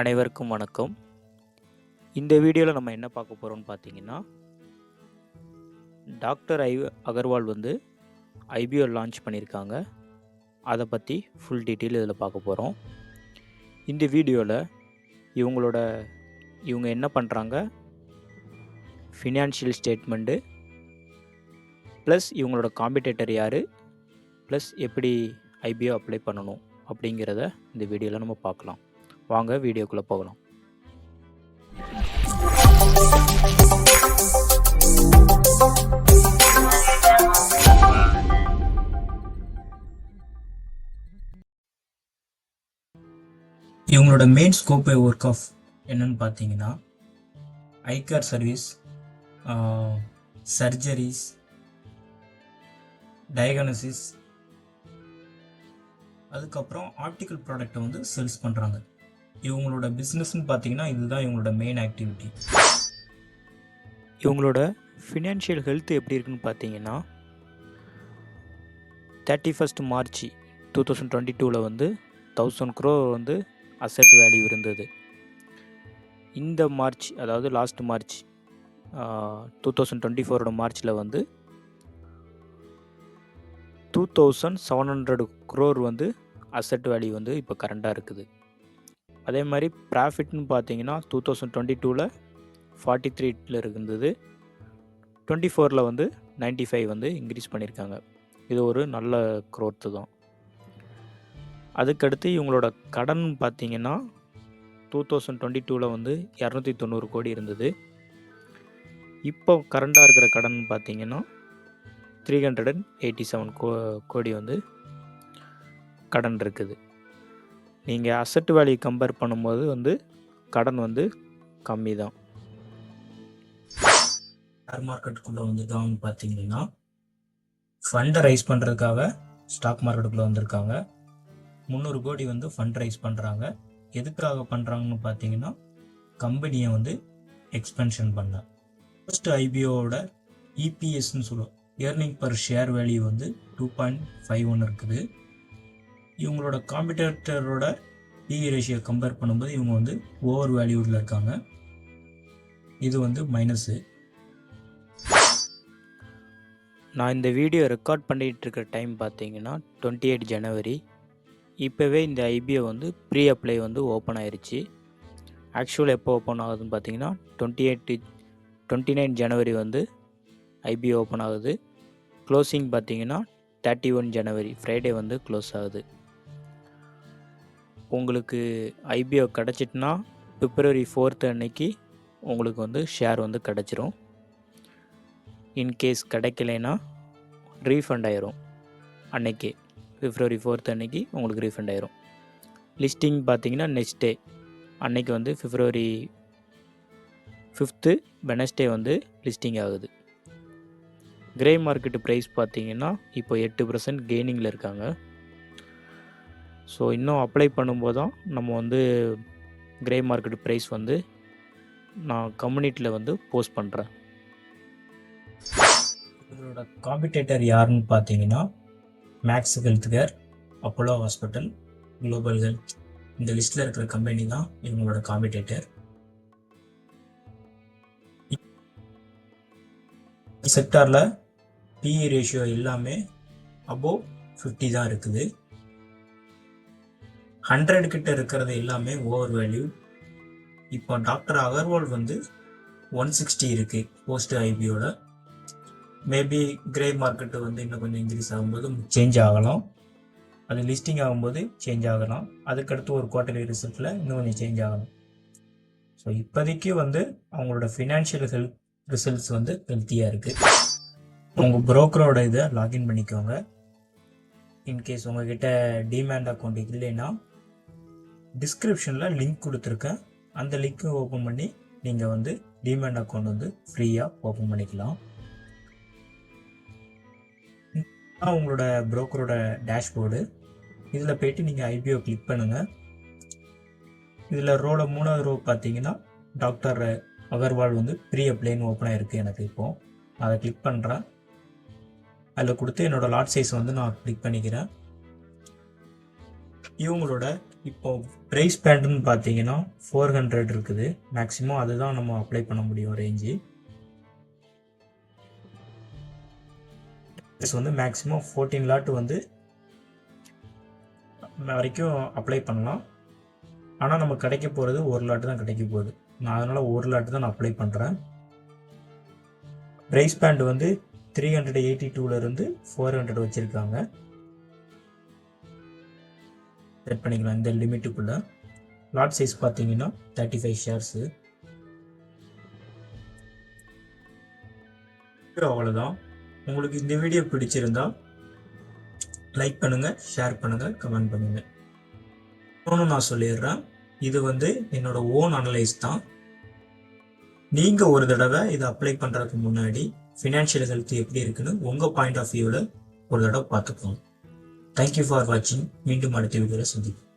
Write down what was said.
அனைவருக்கும் வணக்கம். இந்த வீடியோவில் நம்ம என்ன பார்க்க போகிறோம்னு பார்த்தீங்கன்னா டாக்டர் ஐ அகர்வால் வந்து ஐபிஓ லான்ச் பண்ணியிருக்காங்க. அதை பற்றி ஃபுல் டீட்டெயில் இதில் பார்க்க போகிறோம் இந்த வீடியோவில் இவங்களோட இவங்க என்ன பண்ணுறாங்க ஃபினான்ஷியல் ஸ்டேட்மெண்ட்டு ப்ளஸ் இவங்களோட காம்படேட்டர் யார் ப்ளஸ் எப்படி ஐபிஓ அப்ளை பண்ணணும் அப்படிங்கிறத இந்த வீடியோவில் நம்ம பார்க்கலாம். வாங்க வீடியோக்குள்ளே போகலாம். இவங்களோட மெயின் ஸ்கோப் ஒர்க் ஆஃப் என்னன்னு பார்த்தீங்கன்னா eye care service surgeries diagnosis அதுக்கப்புறம் ஆப்டிக்கல் ப்ராடக்டை வந்து சேல்ஸ் பண்ணுறாங்க இவங்களோட பிஸ்னஸ்னு பார்த்தீங்கன்னா இதுதான் இவங்களோட மெயின் ஆக்டிவிட்டி இவங்களோட ஃபினான்ஷியல் ஹெல்த் எப்படி இருக்குன்னு பார்த்தீங்கன்னா thirty first March two thousand twenty டூவில் வந்து தௌசண்ட் க்ரோ வந்து அசட் வேல்யூ இருந்தது. இந்த மார்ச் அதாவது last March two thousand twenty ஃபோரோட மார்ச்சில் வந்து two thousand seven hundred crore வந்து அசட் வேல்யூ வந்து இப்போ கரண்டாக இருக்குது. அதே மாதிரி ப்ராஃபிட்னு பார்த்தீங்கன்னா டூ தௌசண்ட் டுவெண்ட்டி டூவில் ஃபார்ட்டி த்ரீல இருந்தது. டுவெண்ட்டி ஃபோரில் வந்து நைன்ட்டி ஃபைவ் வந்து இன்க்ரீஸ் பண்ணியிருக்காங்க. இது ஒரு நல்ல க்ரோத்து தான். அதுக்கடுத்து இவங்களோட கடன் பார்த்தீங்கன்னா டூ தௌசண்ட் டுவெண்ட்டி டூவில் வந்து இரநூத்தி தொண்ணூறு கோடி இருந்தது. இப்போ கரண்டாக இருக்கிற கடன் பார்த்தீங்கன்னா three hundred and eighty seven கோ கோடி வந்து கடன் இருக்குது. நீங்கள் அசட் வேல்யூ கம்பேர் பண்ணும்போது வந்து கடன் வந்து கம்மி தான் ஷேர் மார்க்கெட்டுக்குள்ளே வந்துட்டாங்கன்னு பார்த்தீங்கன்னா ஃபண்டை ரைஸ் பண்ணுறதுக்காக ஸ்டாக் மார்க்கெட்டுக்குள்ளே வந்திருக்காங்க. முந்நூறு கோடி வந்து ஃபண்ட் ரைஸ் பண்ணுறாங்க எதுக்காக பண்ணுறாங்கன்னு பார்த்தீங்கன்னா கம்பெனியை வந்து எக்ஸ்பென்ஷன் பண்ண. ஃபர்ஸ்ட் ஐபிஓவோட இபிஎஸ்ன்னு சொல்லுவோம். ஏர்னிங் பர் ஷேர் வேல்யூ வந்து டூ பாயிண்ட் ஃபைவ் ஒன்று இருக்குது. இவங்களோட காம்படிட்டரோட பிஇ ரேஷியோ கம்பேர் பண்ணும்போது இவங்க வந்து ஓவர் வேல்யூடில் இருக்காங்க. இது வந்து மைனஸு நான் இந்த வீடியோ ரெக்கார்ட் பண்ணிகிட்டு இருக்கிற டைம் பார்த்தீங்கன்னா டுவெண்ட்டி எயிட் ஜனவரி இப்போவே இந்த ஐபிஓ வந்து ப்ரீ அப்ளை வந்து ஓப்பன் ஆயிருச்சு. ஆக்சுவல் எப்போ ஓப்பன் ஆகுதுன்னு பார்த்தீங்கன்னா டுவெண்ட்டி எயிட் டுவெண்ட்டி நைன் ஜனவரி வந்து ஐபிஓ ஓப்பன் ஆகுது. க்ளோசிங் பார்த்தீங்கன்னா தேர்ட்டி ஒன் ஜனவரி ஃப்ரைடே வந்து க்ளோஸ் ஆகுது. உங்களுக்கு ஐபிஓ கிடச்சிட்டுனா பிப்ரவரி ஃபோர்த்து அன்னைக்கு உங்களுக்கு வந்து ஷேர் வந்து கிடச்சிரும். இன்கேஸ் கிடைக்கலைன்னா ரீஃபண்ட் ஆயிரும். அன்னைக்கே பிப்ரவரி ஃபோர்த் அன்னைக்கு உங்களுக்கு ரீஃபண்ட் ஆயிரும். லிஸ்டிங் பார்த்தீங்கன்னா நெக்ஸ்ட் டே அன்னைக்கு வந்து பிப்ரவரி ஃபிஃப்த்து வெனஸ்டே வந்து லிஸ்டிங் ஆகுது. கிரே மார்க்கெட்டு ப்ரைஸ் பார்த்தீங்கன்னா இப்போ எட்டு பர்சன்ட் கெய்னிங்கில் இருக்காங்க. ஸோ இன்னும் அப்ளை பண்ணும்போது தான் நம்ம வந்து கிரே மார்க்கெட் ப்ரைஸ் வந்து நான் கம்யூனிட்டியில் வந்து போஸ்ட் பண்ணுறேன் இவங்களோட காம்படிட்டர் யாருன்னு பார்த்தீங்கன்னா Max health care Apollo hospital global health இந்த லிஸ்ட்டில் இருக்கிற கம்பெனி தான் இவங்களோட காம்படிட்டர் செக்டாரில் பிஇ ரேஷியோ எல்லாமே அபோவ் ஃபிஃப்டி தான் இருக்குது. ஹண்ட்ரட் கிட்ட இருக்கிறது எல்லாமே ஓவர் வேல்யூ இப்போ டாக்டர் அகர்வால் வந்து ஒன் சிக்ஸ்டி இருக்குது போஸ்ட் ஐபியோட மேபி கிரே மார்க்கெட்டு வந்து இன்னும் கொஞ்சம் இன்க்ரீஸ் ஆகும்போது சேஞ்ச் ஆகலாம். அது லிஸ்டிங் ஆகும்போது சேஞ்ச் ஆகலாம். அதுக்கடுத்து ஒரு குவார்டர்லி ரிசல்ட்டில் இன்னும் கொஞ்சம் சேஞ்ச் ஆகலாம். ஸோ இப்போதைக்கு வந்து அவங்களோட ஃபினான்ஷியல் ஹெல்த் ரிசல்ட்ஸ் வந்து ஹெல்த்தியாக இருக்குது உங்கள் ப்ரோக்கரோட இதை லாகின் பண்ணிக்கோங்க. இன்கேஸ் உங்ககிட்ட டிமேண்ட் அக்கௌண்ட் இல்லைன்னா டிஸ்கிரிப்ஷனில் லிங்க் கொடுத்துருக்கேன். அந்த லிங்க்கை ஓப்பன் பண்ணி நீங்கள் வந்து டிமேண்ட் அக்கௌண்ட் வந்து ஃப்ரீயாக ஓப்பன் பண்ணிக்கலாம். இதுதான் உங்களோட ப்ரோக்கரோட டேஷ்போர்டு இதில் போயிட்டு நீங்கள் ஐபிஓ கிளிக் பண்ணுங்கள் இதில் ரோட மூணாவது ரோ பார்த்தீங்கன்னா டாக்டர் அகர்வால் வந்து ப்ரீ அப்ளைன்னு ஓப்பன் ஆயிருக்கு எனக்கு இப்போது அதை கிளிக் பண்ணுறேன் அதில் கொடுத்து என்னோடய லாட் சைஸ் வந்து நான் கிளிக் பண்ணிக்கிறேன். இவங்களோட இப்போ ப்ரைஸ் பேண்ட்னு பார்த்தீங்கன்னா ஃபோர் ஹண்ட்ரட் இருக்குது. மேக்ஸிமம் அதுதான் நம்ம அப்ளை பண்ண முடியும் ரேஞ்சு வந்து மேக்ஸிமம் ஃபோர்டீன் லாட் வந்து வரைக்கும் அப்ளை பண்ணலாம். ஆனால் நம்ம கிடைக்க போகிறது ஒரு லாட்டு தான் கிடைக்க போகுது. நான் அதனால் ஒரு லாட்டு தான் நான் அப்ளை பண்ணுறேன் ப்ரைஸ் பேண்ட் வந்து த்ரீ ஹண்ட்ரட் எயிட்டி டூலேருந்து ஃபோர் ஹண்ட்ரட் வச்சுருக்காங்க. செட் பண்ணிக்கலாம். இந்த லிமிட்டுக்குள்ளே லாட் சைஸ் பார்த்தீங்கன்னா தேர்ட்டி ஃபைவ் ஷேர்ஸு அவ்வளோதான் உங்களுக்கு இந்த வீடியோ பிடிச்சிருந்தா லைக் பண்ணுங்கள் ஷேர் பண்ணுங்கள் கமெண்ட் பண்ணுங்கள் இன்னொன்று நான் சொல்லிடுறேன். இது வந்து என்னோட ஓன் அனலைஸ் தான். நீங்கள் ஒரு தடவை இதை அப்ளை பண்ணுறதுக்கு முன்னாடி ஃபினான்ஷியல் ஹெல்த் எப்படி இருக்குன்னு உங்கள் பாயிண்ட் ஆஃப் வியூவில் ஒரு தடவை பார்த்துக்கோங்க. தேங்க்யூ ஃபார் வாட்சிங் மீண்டும் அடுத்த வீடியோவில் சந்திப்போம்.